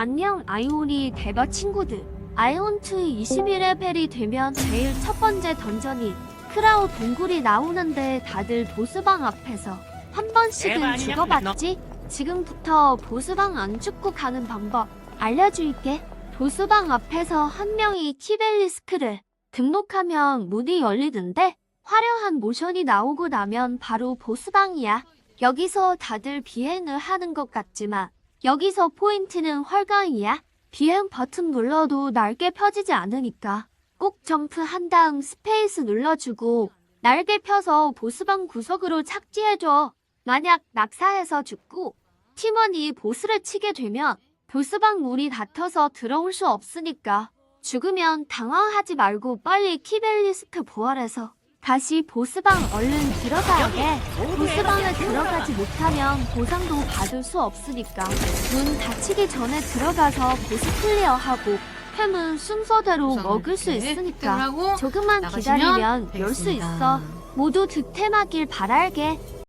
안녕 아이온이 대바 친구들. 아이온2 21레벨이 되면 제일 첫 번째 던전이 크라우 동굴이 나오는데 다들 보스방 앞에서 한 번씩은 죽어봤지? 지금부터 보스방 안 죽고 가는 방법 알려줄게. 보스방 앞에서 한 명이 키벨리스크를 등록하면 문이 열리는데 화려한 모션이 나오고 나면 바로 보스방이야. 여기서 다들 비행을 하는 것 같지만 여기서 포인트는 활강이야. 비행 버튼 눌러도 날개 펴지지 않으니까 꼭 점프한 다음 스페이스 눌러주고 날개 펴서 보스방 구석으로 착지해줘. 만약 낙사해서 죽고 팀원이 보스를 치게 되면 보스방 문이 닫혀서 들어올 수 없으니까 죽으면 당황하지 말고 빨리 키벨리스크 부활해서 다시 보스방 얼른 들어가야 돼. 보스방에 들어가지 못하면 보상도 받을 수 없으니까 문 닫히기 전에 들어가서 보스 클리어하고 템은 순서대로 먹을 수 있으니까 조금만 기다리면 열 수. 있어. 모두 득템하길 바랄게.